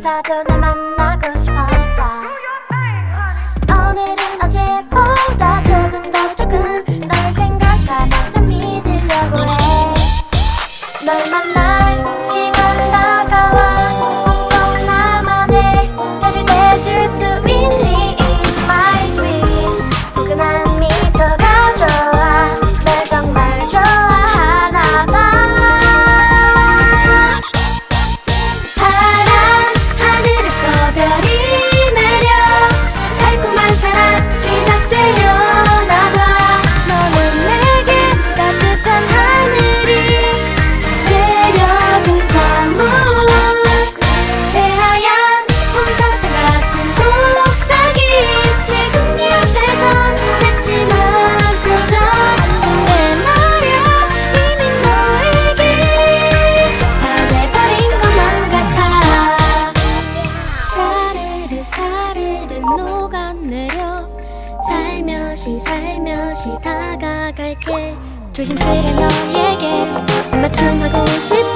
사도 나 만나고 싶었죠. 오늘은 어제보다 조금 더 조금 널 생각하며 좀 믿으려고 해널 만날 시간 다가와. 꿈속 나만의 다시 살며시 다가갈게. 조심스레 너에게 맞춤하고 싶어.